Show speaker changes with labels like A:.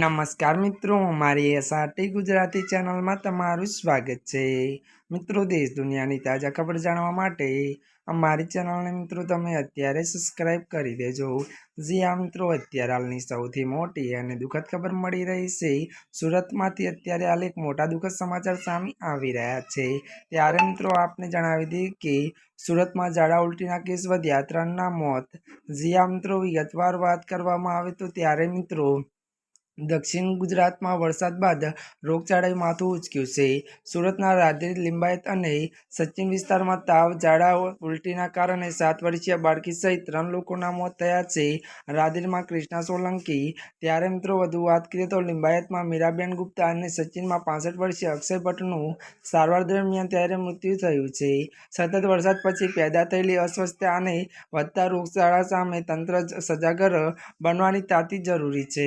A: નમસ્કાર મિત્રો, મારી એસઆરટી ગુજરાતી ચેનલમાં તમારું સ્વાગત છે. મિત્રો, દેશ દુનિયાની તાજા ખબર જાણવા માટે અમારી ચેનલને મિત્રો તમે અત્યારે સબસ્ક્રાઈબ કરી દેજો. જી આ મિત્રો, અત્યારે હાલની સૌથી મોટી અને દુઃખદ ખબર મળી રહી છે. સુરતમાંથી અત્યારે હાલ એક મોટા દુઃખદ સમાચાર સામે આવી રહ્યા છે. ત્યારે મિત્રો, આપને જણાવી દઈએ કે સુરતમાં ઝાડા ઉલટીના કેસ વધ્યા, ત્રણના મોત. જી આ મિત્રો, વિગતવાર વાત કરવામાં આવે તો ત્યારે મિત્રો દક્ષિણ ગુજરાતમાં વરસાદ બાદ રોગચાળાએ માથું ઉચક્યું છે. સુરતના રાધેર લિંબાયત અને સચિન વિસ્તારમાં તાવ, ઝાડા ઉલટીના કારણે સાત વર્ષીય બાળકી સહિત ત્રણ લોકોના મોત થયા છે. રાધેરમાં કૃષ્ણા સોલંકી, ત્યારે મિત્રો વધુ વાત કરીએ તો લિંબાયતમાં મીરાબેન ગુપ્તા અને સચિનમાં પાસઠ વર્ષીય અક્ષય ભટ્ટનું સારવાર દરમિયાન ત્યારે મૃત્યુ થયું છે. સતત વરસાદ પછી પેદા થયેલી અસ્વસ્થતા અને વધતા રોગચાળા સામે તંત્ર સજાગર બનવાની તાતી જરૂરી છે.